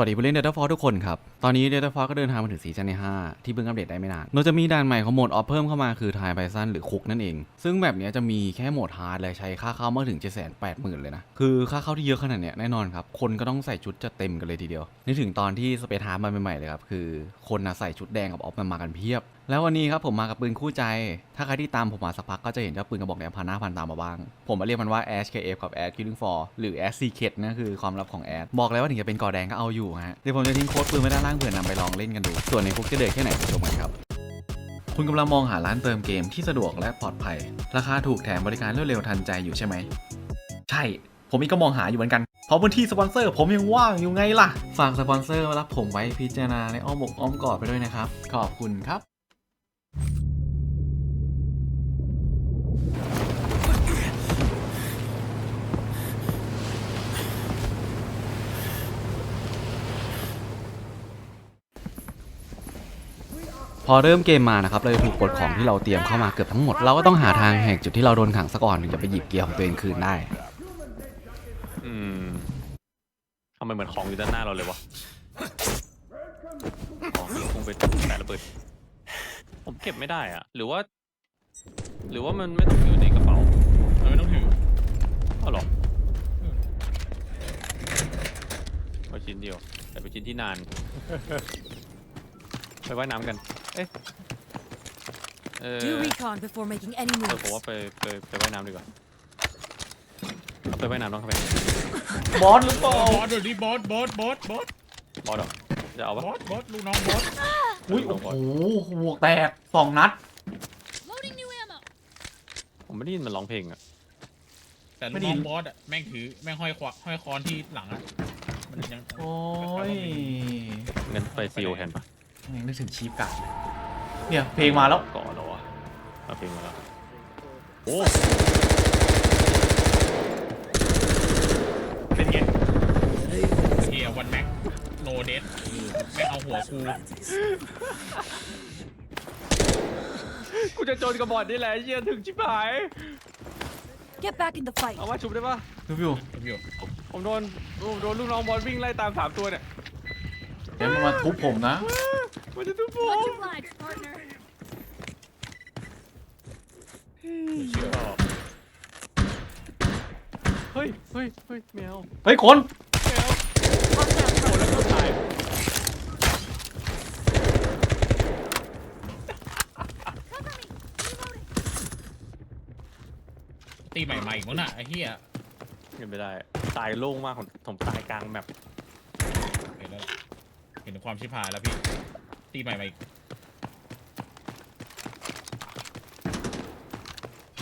วัสดีผู้เล่น Data Force ทุกคนครับ ตอนนี้ Data Force ก็เดินทางมาถึงซีซั่นที่5ที่เพิ่งอัปเดตได้ไม่นานเราจะมีด่านใหม่ของโหมดออฟเพิ่มเข้ามาคือทายไบซันหรือคุกนั่นเอง ซึ่งแบบนี้จะมีแค่โหมดฮาร์ดและใช้ค่าเข้ามากถึง 780,000 เลยนะ คือค่าเข้าที่เยอะขนาดเนี้ยแน่นอนครับ คนก็ต้องใส่ชุดจะเต็มกันเลยทีเดียวนึกถึงตอนที่สเปซฮาร์มาใหม่ๆเลยครับคือคนนะใส่ชุดแดงกับออฟมันมากันเพียบ แล้ววันนี้ครับผมมากับปืนคู่ใจ ถ้าใครที่ตามผมมาสักพักก็จะเห็นเจ้าปืนกระบอกเนี้ยพันหน้าพันตามาบ้าง ผมมาเรียกมันว่า Ash KF กับ Ash Killing For หรือ Ash Secret นะคือความลับของ Ash บอกเลยว่าถึงจะเป็นกอแดงก็เอาอยู่ฮะ เดี๋ยวผมจะทิ้งโค้ดปืนไว้ด้านล่างเผื่อนำไปลองเล่นกันดู ส่วนในคุกจะเดือดแค่ไหนไปชมกันครับ คุณกำลังมองหาร้านเติมเกมที่สะดวกและปลอดภัย ราคาถูกแถมบริการรวดเร็วทันใจอยู่ใช่ไหม ใช่ ผมเองก็มองหาอยู่เหมือนกันเพราะพื้นที่สปอนเซอร์ผมยังว่างอยู่ไงล่ะ ฝากสปอนเซอร์รับผมไว้พิจารณาในอ้อมอกอ้อมกอดไปด้วยนะครับ ขอบคุณครับ พอเริ่มเกมมานะครับเราจะถูกกดของที่เราเตรียมเข้ามาเกือบทั้งหมด เราก็ต้องหาทางแหกจุดที่เราโดนขังซะก่อนถึงจะไปหยิบเกียร์ของตัวเองคืนได้ อืมทำไมเหมือนของอยู่ด้านหน้าเราเลยวะอ๋อคงไปแปะระเบิด ผมเก็บไม่ได้อะหรือว่า หรือว่ามันไม่ต้องอยู่ในกระเป๋ามันไม่ต้องถืออ้าวเหรอเอาชิ้นเดียว แต่เป็นชิ้นที่นาน ไปว่ายน้ำกันเอ๊ะเออ Do recon before making any เออ moves. ผมว่าไปไปไปว่ายน้ำดีกว่าเอาไปว่ายน้ำต้องเข้าไปบอสหรือเปล่าบอสเดี๋ยวนี้บอสบอสบอสบอสบอสเหรอจะเอาปะบอสบอสลูกน้องบอสอุ้ยโอ้โหหวกแตกสองนัด Loading new ammo. ผมไม่ได้ยินมันร้องเพลงอะแต่ไม่ลูกดีน้องบอสอะแม่งถือแม่งห้อยควาห้อยคอนที่หลังอะมันยังโอ้ยงั้นไปซีโอแทนปะยังนึกถึงชีฟกัดเนี่ยเพลงมาแล้วก่อนแล้วอะเอาเพลงมาแล้วโอ้เป็นไงเฮียวันแม็กโนเดสแม่งเอาหัวกูกูจะโจนกระบอกนี่แหละเยี่ยถึงชิบหาย Get back in the fight. เอามาชุบได้ปะดูวิวผมอยู่ผมโดนผมโดนลูกน้องบอลวิ่งไล่ตามสามตัวเนี่ยเดี๋ยวมันมาทุบผมนะ มันจะทุบผม Much obliged, partner. เชื่อเฮ้ยเฮ้ยเฮ้ยแมวเฮ้ยคนแมวโอ้แล้วก็ตายตีใหม่มาอีกมั้งน่ะไอ้เฮียเห็นไม่ได้ตายโล่งมากผมผมตายกลางแมปเห็นแล้วเห็นถึงความชิบหายแล้วพี่ ตีใหม่มาอีก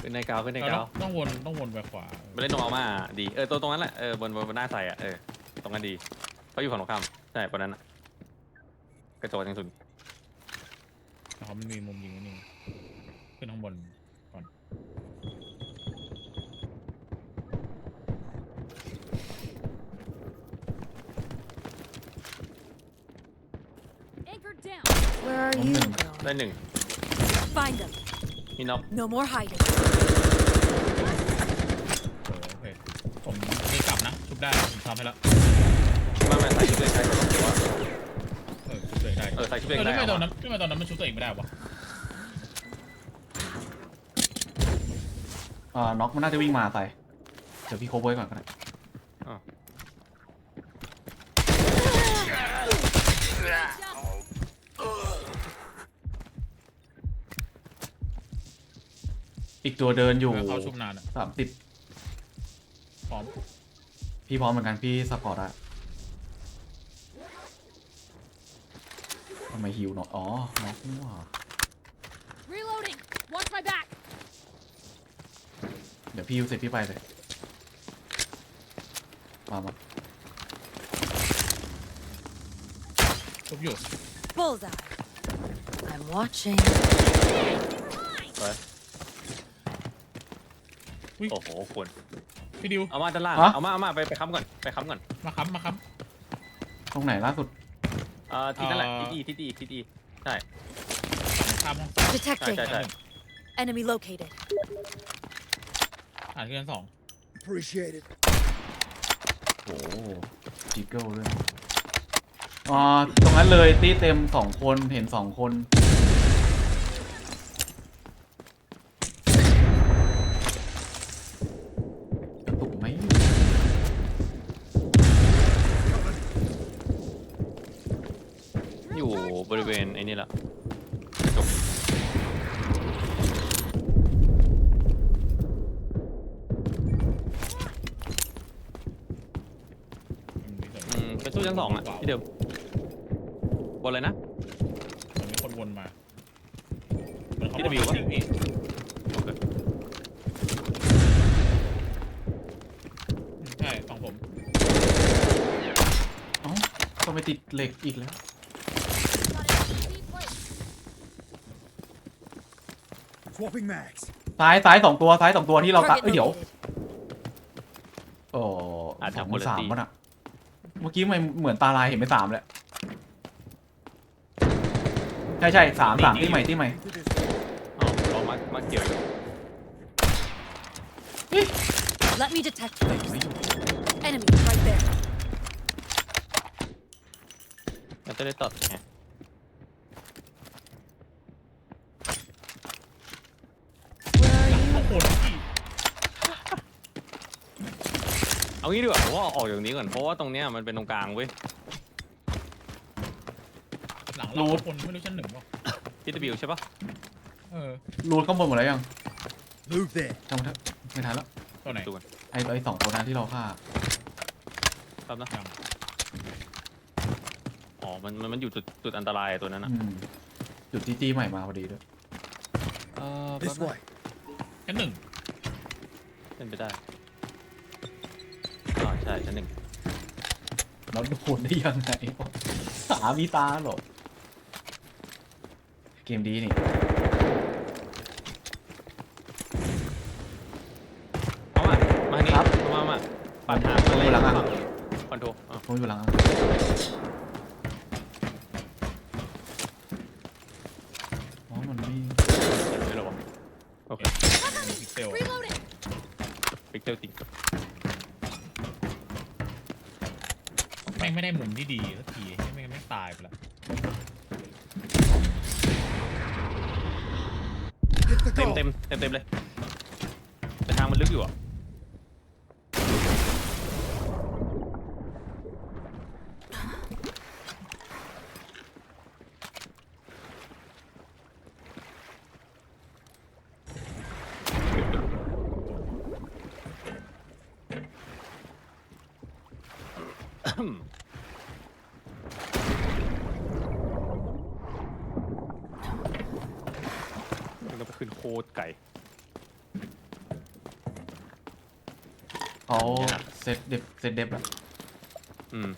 ขึ้นในกาวขึ้นในเรากาต้อวงต้องวนต้องวนไปขวาไปเล่นตรงเอามาดี เออตัวตรงนั้นแหละ เออบนบนบนหน้าใส่อะเออ ตรงนั้นดีเขาอยู่ฝั่งตรงข้ามใช่บนนั้นอะกระโจนยังสุดนะครับมันมีมุมยิงนิดนึงขึ้นข้างบนก่อน Anchor down. Where are you ได้ going? หนึ่ง Find them. มีน็อก No more hiding. โอเคผมมีกลับนะ ชุบได้ ผมทำให้แล้ว ไม่ไม่ใส่ชุดเลยใช้ก็ต้องถือว่าเออชุบตัวเองได้เออใส่ชุดเอเองอได้ทำไมตอนเอานั้นทำไมตอนนั้นมันชุบตัวเองไม่ได้วะอ่าน็อกมันน่าจะวิ่งมาใส่เดี๋ยวพี่โคบไว้ก่อนก็ได้ อีกตัวเดินอยู่เพื่อเขาชุบนานอะสามสิบพร้อมพี่พร้อมเหมือนกันพี่ซัพพอร์ตอะทำไมฮิวเนาะอ๋อน็อกนี่หว่า Reloading. Watch my back. เดี๋ยวพี่ฮิวเสร็จพี่ไปเลยมามาชุบอยู่ Bullseye. I'm watching. โอ้โหควรพี่ดิวเอามาด้านล่างเอามาเอามาไปไปค้ำก่อน ไปค้ำก่อนมาค้ำมาค้ ตรงไหนล่าสุดเอ่อที่นั่นแหละ เอ่อที่ดีที่ดีที่ดีใช่ำข้ามห้อง Detecting. ใช่ใช่ Enemy located. อ่านที่ชั้นสอง Appreciate it. โอ้จิกเกิลด้วยอ่าตรงนั้นเลยตีเต็มสองคนเห็นสองคนกระตุกไหม อยู่บริเวณไอ้นี่แหละจบ มันมีส่วน อืมเป็นตู้ชั้นสองอะที่เดิมบนเลยนะ มันมีคนวนมา เหมือนเขาที่บอก W วะจริงพี่โอเคใช่ของผมเอ้าต้องไปติดเหล็กอีกแล้ว Swapping mags. ซ้ายซ้ายสองตัวซ้ายสองตัวที่เราตะ Target เอ้ยเดี๋ยว located. โอ้อาจสจะองคนละสามตีมันอะเมื่อกี้มันเหมือนตาลายเห็นไปสามแล้วใช่ใช่สามสามที่ใหม่ที่ใหม่ Into this อ๋อ เรามามาเกี่ยวอยู่ Let me detect ไม่ first. อยู่ Enemy right there. มันจะได้ตัดไง Where are you? ข้างบนพี่เอางี้ดีกว่าผมว่าออกจากนี้ก่อนเพราะว่าตรงเนี้ยมันเป็นตรงกลางเว้ยหลังเราข้างบนไม่รู้ชั้นหนึ่งวะที่ W ใช่ปะ เออรูดข้างบนหมดแล้วยัง Move there. จำไม่ได้ไม่ทันแล้วตัวไหนดูกันไอ้ไอ้สองตัวนั้นที่เราฆ่าครับนะยัง อ๋อ มัน มันมันอยู่จุดจุดอันตรายอะตัวนั้นอะอืมจุดที่ตีใหม่มาพอดีด้วยเออ This way. ชั้นหนึ่งเป็นไปได้อ๋อใช่ชั้นหนึ่งแล้วโดนได้ยังไงวะสามีตาเหรอเกมดีนี่ เอามามานี่ ครับ มามาปัดทางมาเลย หลังอะ ค อนโทรอะผมอยู่หลังอะอ๋อมันไม่เห็นไหมเหรอวะโอเคพิกเซล Reloading. ปิกเซลติงแม่งไม่ได้มุมที่ดีสักทีแม่งไม่งตายไปละ Hit the เต็ม goal. เต็มเต็มเต็มเลย แต่ทางมันลึกอยู่อะ มันก็ไป ขึ้นโคตรไก่เขาเซตเด็บเซตเด็บแล้วอืม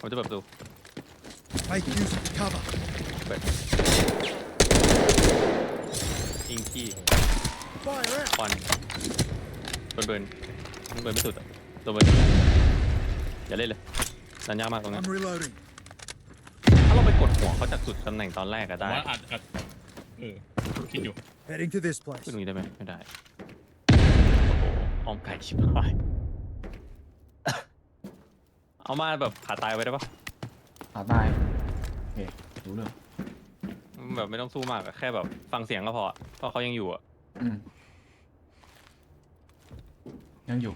ผมจะเปิดประตู Make use of the cover. อิงกี้ Fire out. ควันเบิร์นเบิร์นมันเบิร์นไม่สุดอะตัวเบิร์นอย่าเล่นเลยสัญญากมากตรงนี้ I'm reloading. ถ้าเราไปกดหัวเขาจากจุดตำแหน่งตอนแรกก็ผมได้ ว่าอาจอาจเออ คิดอยู่ Heading to this place. ขึ้นตรงนี้ได้ไหมไม่ได้โอ้โหอ้อมไก่ชิบหายเอามาแบบขาตายไว้ได้ปะขาตายโอเครู้เรื่องแบบไม่ต้องสู้มากอะแค่แบบฟังเสียงก็พออะเพราะเขายังอยู่อะอืมยังอยู่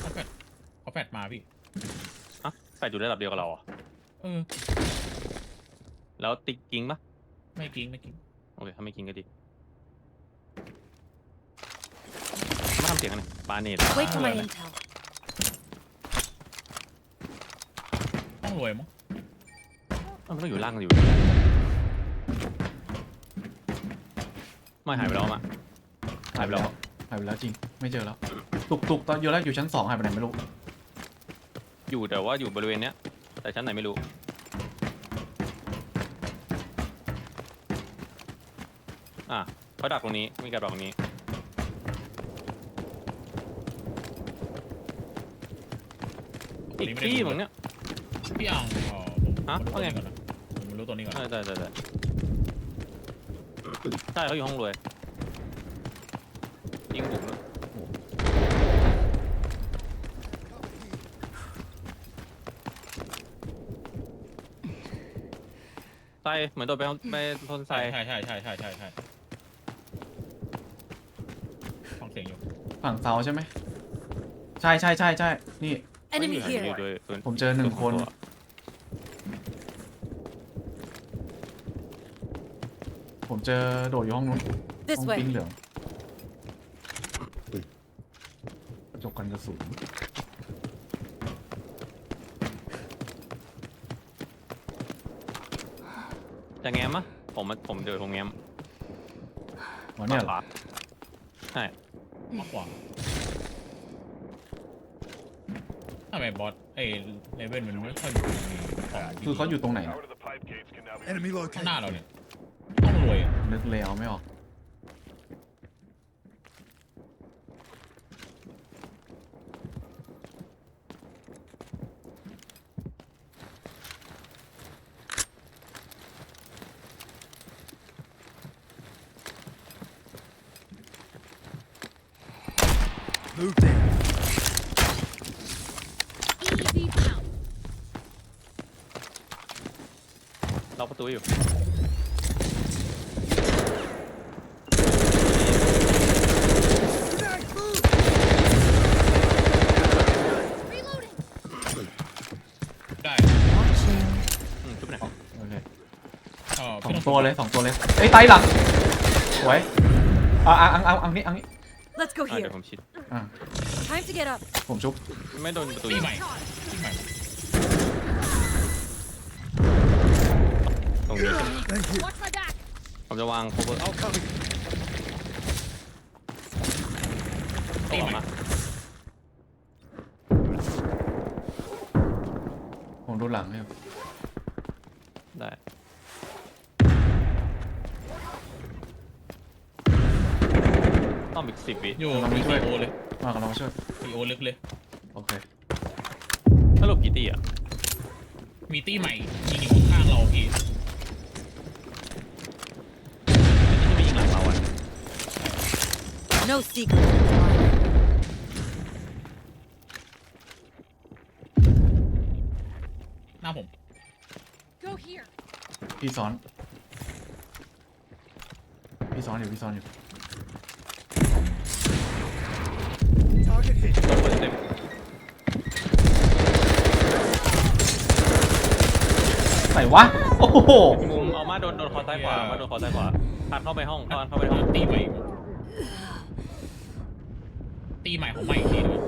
เขาแฟดเขาแฟดมาพี่ ฮะแปด อยู่ระดับเดียวกับเราเหรอะเออแล้วติ๊กกิ้งปะไม่กิ้งไม่กิ้งโอเคถ้าไม่กิ้งก็ดีมาทำเสียงกันหน่อยบาเนต Wait for my Ah. intel. ต้องรวยมั้งมันต้องอยู่ล่างกันอยู่ไม่หายไปแล้วอะหายไปแล้ว หายไปแล้วจริง ไม่เจอแล้ว ตุกตุกตอนอยู่แล้วอยู่ชั้นสองหายไปไหนไม่รู้ อยู่แต่ว่าอยู่บริเวณเนี้ย แต่ชั้นไหนไม่รู้ อะเขาดักตรงนี้มีการดักตรงนี้คนอีกนี้ไม่ได้ที่ดูมึงเนี้ยพี่อังเออผมฮะผมรู้ตัวว่าไง นี้ก่อนนะผมรู้ตัวนี้ก่อนเออได้ได้ได้ใช่เขาอยู่ห้องรวยยิงบุกเลยใส่เหมือนโดนไปห้องไปทนใช่ใส่ใช่ใช่ใช่ใช่ใช่ใช่ฟังเสียงอยู่ฝั่งเสาใช่ไหมใช่ใช่ใช่ใช่นี่ Enemy ไม่มีใครอยู่ here. ด้วยปืนผมเจอหนึ่งคนตัวผมเจอโดดอยู่ห้องนู้น This ห้อง way. ปิ้งเหลืองกระจกกันกระสุน จะ แง้มอะผมมาผมเจอผมแง้มอ๋อเนี่ยเหรอขวาใช่มากกว่าทำไมบอสไอ้เลเว่นมันไม่ค่อยมีของดีๆคือเขาอยู่ตรงไหนนะ Power to the pipe gates can now be Enemy ข้าง located. หน้าเราเนี่ยต้องรวยอะนึกเลยเอาไม่ออก ประตูอยู่ Grenade, move! Reloading. ได้อืมชุบไหนอยโอเคเออสอพี่งต้องตัวเลยสองตัวเลยเอ้ยไตหลังสวยอะอะอังอังอังนี้อังนี้ Let's go อะ here. เดี๋ยวผมชิด อะ Time to get up. ผมชุบไม่โดนประตูตียิงใหม่ตีใหม่ ตรงนี้ใช่ไหม Thank you. Watch my back. ผมจะวาง cover เอาเข้าตีตีใหม่มา ผมดูหลังให้ได้ ต้องอีกสิบวิอยู่มีซีโอเลยมากำลังมาช่วยซีโอลึกเลย โอเคสรุปกี่ตีอะ มีตี้ใหม่ยิงอยู่ข้างๆเราพี่ ที่ไม่ยิงหลังเราอะ No secret. หน้าผม Go here. พี่ซ้อน พี่ซ้อนอยู่ พี่ซ้อนอยู่ Target hit. โดนเปิดเต็ม ไหนวะ โอ้โห มุมเอามาโดนโดนคอซ้ายขวา มาโดนคอซ้ายขวาพัดเข้าไปห้องพัดเข้าไปห้องตีใหม่ ตีใหม่ของใหม่อีกทีนึง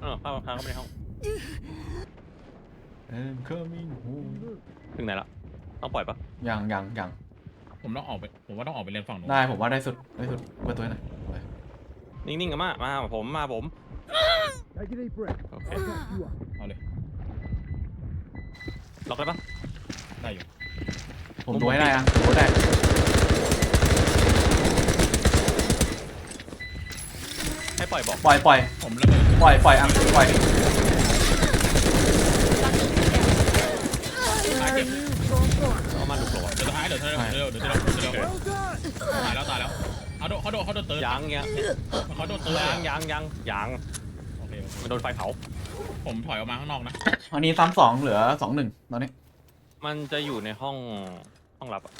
เออพัดพัดเข้าไปในห้อง I'm coming home ถึงไหนละต้องปล่อยปะยังยังยังผมต้องออกไป ผมว่าต้องออกไปเล่นฝั่งนู้นได้ผมว่าได้สุดได้สุดเปิดตัวหน่อยไปนิ่งๆกันมามาผมมาผม Take a deep breath. โอเค I'll back you up. เอาเลย ล็อกได้ปะได้อยู่ผมดูให้ได้อะดูให้ได้ ให้ ปล่อยบอกปล่อยปล่อยผมระเบิดปล่อยปล่อยอะปล่อยตายเจ็บเอามาดูโผล่เดี๋ยวสุดท้ายเดี๋ยวเธอเดี๋ยวเดี๋ยวเดี๋ยวเดี๋ยวเดี๋ยว Well done. ตายแล้วตายแล้วเขาโดนเขาโดนเขาโดนเติร์ดยังเงี้ยเขาโดนเติร์ดยังยังยังยังโอเคโอเคมันโดนไฟเผา ผมถอยออกมาข้างนอกนะอันนี้ซ้ำสองเหลือสองหนึ่งตอนนี้ มันจะอยู่ในห้องห้องลับอะ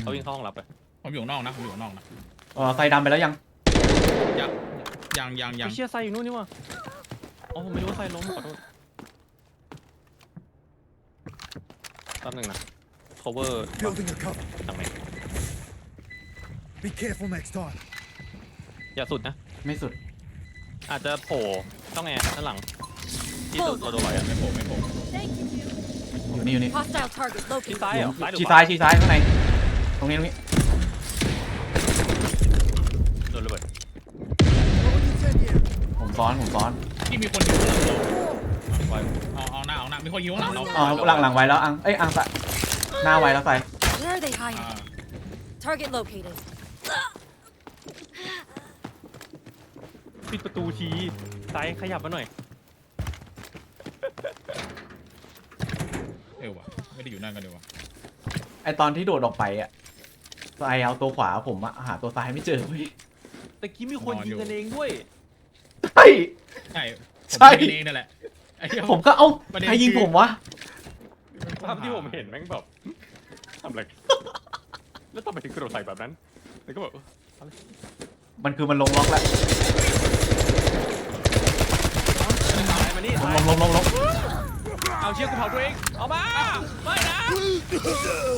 เขาวิ่งเข้าห้องลับไปผมอยู่ข้างนอกนะผมอยู่ข้างนอกนะเออไฟดำไปแล้วยังยัง ยังยังยังไอ้เชี่ยไซอยู่นู่นนี่วะอ๋อผมไม่รู้ว่าไซล้มขอโทษแป๊บนึงนะ cover Building a cover. ทางไหน Be careful next time. อย่าสุดนะ ไม่สุด อาจจะโผล่ช่องแอร์ด้านหลัง ที่ตัวตัวโดนลอยอะไม่โผล่ไม่โผล่ Thank you. อยู่นี่อยู่นี่ Hostile target ที่ located. ซ้ายเหรอซ้ายหรือชี้ขวาซ้ายชี้ซ้ายข้างใน ตรงนี้ตรงนี้ โดนระเบิด What would you say here? ผม ซ้อนผมซ้อนที่มีคนอยู่ข้างหลังเราไว้เอาเอาหน้าเอาหน้ามีคนอยู่ข้างหลังเราอ๋อหลังหลังไว้แล้วอังเอ้ยอังใส่หน้าไว้แล้วใส่ Where are they อ่า hiding? Target located. ปิดประตูทีซ้ายขยับมาหน่อย เออวะไม่ได้อยู่นั่นกันเลยวะไอตอนที่โดดออกไปอะไอเอาตัวขวาผมอะหาตัวซ้ายไม่เจอเว้ย ตะกี้มีคนยิงกันเองด้วย ใช่ใช่ผมใช่เป็นเองนั่นแหละไอ้เหี้ย ผมก็เอ้าประเด็นใครยิงคือ ผมวะ ภาพที่ผมเห็นแม่งแบบทำอะไรแล้วทำไมถึงกระโดดใส่แบบนั้นแล้วก็แบบเออมันคือมันลงล็อกแล้วตายมานี่ลตางยลงลงลงลงเอาเชือกกูเผาตัวเองเอามาไม่นะ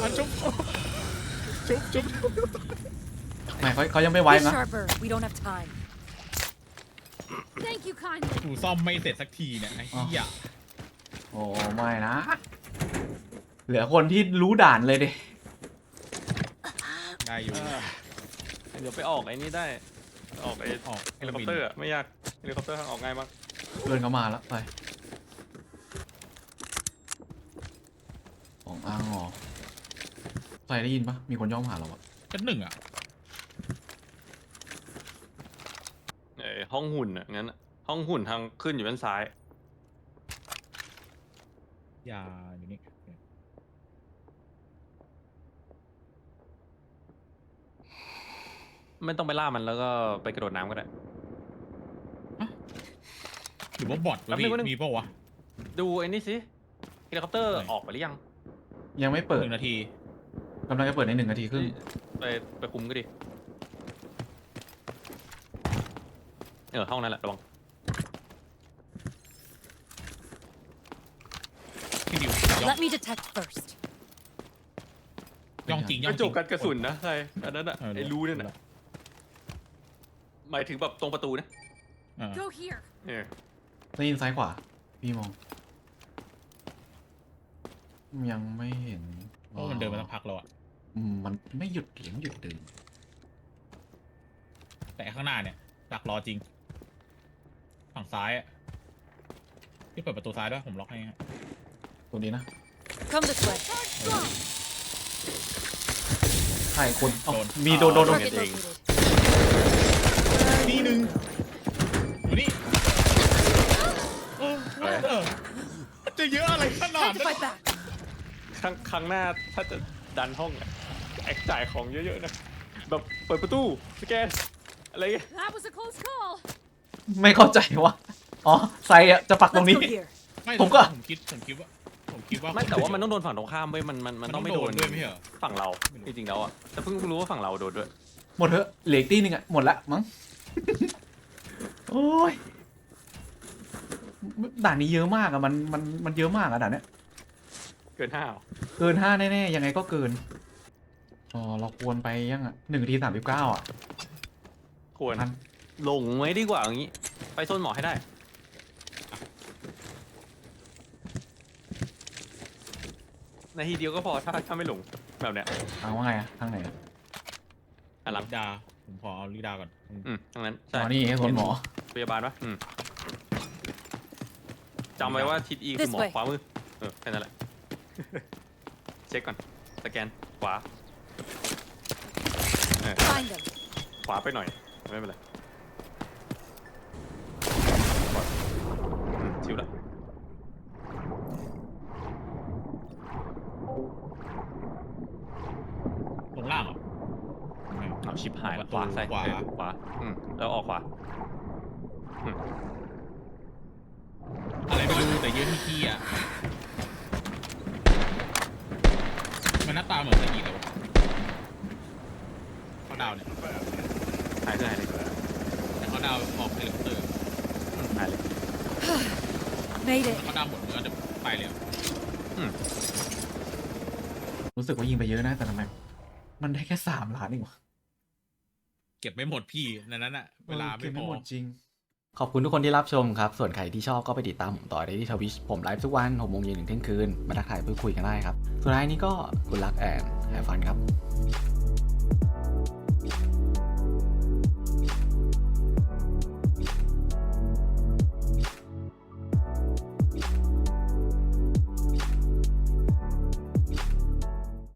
อะจุ๊บจุ๊บจุ๊บไม่เขาเขายังไม่ไว้ Be นะ sharper. We don't have time. Thank you kindly. กูซ่อมไม่เสร็จสักทีเนี่ยไอ้เหี้ยโอ้ไม่นะ เหลือคนที่รู้ด่านเลยดิ ได้อยู่ เดี๋ยวไปออกไอ้นี่ได้ ออกไอ้ออกเฮลิคอปเตอร์อะไม่ยากเฮลิคอปเตอร์ทางออกง่ายมากเพื่อนเขามาแล้วไปของอ้างอ๋อใส่ได้ยินปะมีคนย่องผ่านเราอะชั้นหนึ่งอะ เออ ห้องหุ่นอะงั้นอะห้องหุ่นทางขึ้นอยู่ด้านซ้ายยาอยู่นี่ไม่ต้องไปล่ามันแล้วก็ไปกระโดดน้ำก็ได้ หรือว่าบอทแป๊วะบนึพี่งแป๊บนึง มีเปล่าวะดูไอ้นี่สิเฮลิคอปเตอร์ไหนออกไปหรือยัง ยังไม่เปิดหนึ่งนาทีกำลังจะเปิดในหนึ่งนาทีครึ่งไปไปคุมก็ดิ เออห้องนั้นแหละระวังพี่ดิวย่อง Let me detect first. ย่องจริงกย่องระจจริกงกันกระสุนนะใช่อันนั้นอะเออไอ้รูเนี่ยนะหมายถึงแบบตรงประตูนะอ่า Go here. เออได้ยินซ้ายขวา พี่มอง ยังไม่เห็นเพราะมันเดินมาสักพักแล้วอะอืมมันไม่หยุดเสียงหยุดเดินแต่ข้างหน้าเนี่ยดักรอจริง ฝั่งซ้ายอะพี่เปิดประตูซ้ายด้วยผมล็อกให้ฮะตัวนี้นะ Come this way. ใช่คนเอ้าโดนมีโดนโดนโดน Target Target located. นี่หนึ่งอยู่นี่เออเออจะเยอะอะไรขนาด Time to นั้น fight back. ครั้งครั้งหน้าถ้าจะดันห้องอะแอคจ่ายของเยอะๆนะแบบเปิดประตูสแกนอะไรเงี้ย That was a close call. ไม่เข้าใจว่าอ๋อไซอะจะปักตรง Let's นี้ go here. ไม่ผมก็ ผมคิดผมคิดว่าผมคิดว่าไม่แต่ว่ามันต้องโดนฝั่งตรงข้ามเว้ยมันมันมันต้องไม่โดนด้วยไม่ใช่เหรอ ฝั่งเราจริงๆแล้วอะแต่เพิ่งรู้ว่าฝั่งเราโดนด้วยหมดเถอะเหลืออีกตีหนึงอะหมดละมั้ง โอ้ยด่านนี้เยอะมากอะมันมันมันเยอะมากอะด่านเนี้ยเกินห้าเหรอเกินห้าแน่ๆยังไงก็เกินอ๋อเราควรไปยังอะหนึ่งนาทีสามสิบเก้าอะควรทัน หลงไว้ดีกว่าอย่างงี้ ไปโซนหมอให้ได้นาทีเดียวก็พอถ้าถ้าไม่หลงแบบเนี้ยเอาว่าไงอะทางไหนอะอันหลังลิดา ผมขอเอาลิดาก่อนอืมอืมทั้งนั้นอ๋ใช่อนี่คนหมอ พยาบาลปะอืมจำไว้ว่าทิศอีคือหมอ This way ขวามือเออแค่นั้นแหละ เช็คก่อน สแกนขวา Find them. ขวาไปหน่อย ไม่เป็นไรอืมชิวละ ลงล่างเหรอ เอาชิปหายละ ประ ข ตู วาใส่ ขวา เออขวา อืมแล้วออกขวา อะไรไม่รู้แต่เยอะ ที่ขี้อะมันหน้าตาเหมือนสกีเลยวะเขาดาวเนี่ยหายเลยหายเลยแต่เขาดาวออกเฮลิคอปเตอร์อืมหายเลย Made แล้ว it. เขาดาวหมดเนื้อเดี๋ยวไปเลยอะรู้สึกว่ายิงไปเยอะนะแต่ทำไมมันได้แค่สามล้านเองวะเก็บไม่หมดพี่ในนั้นอะเวลาออไม่เก็บพไม่อหมดจริง ขอบคุณทุกคนที่รับชมครับ ส่วนใครที่ชอบก็ไปติดตามผมต่อได้ที่ทวิชผมไลฟ์ทุกวัน6โมงเย็นถึงเที่ยงคืน มาทักทายพูดคุยกันได้ครับ สุดท้ายนี้ก็คุณรักแอนแฮฟันครับ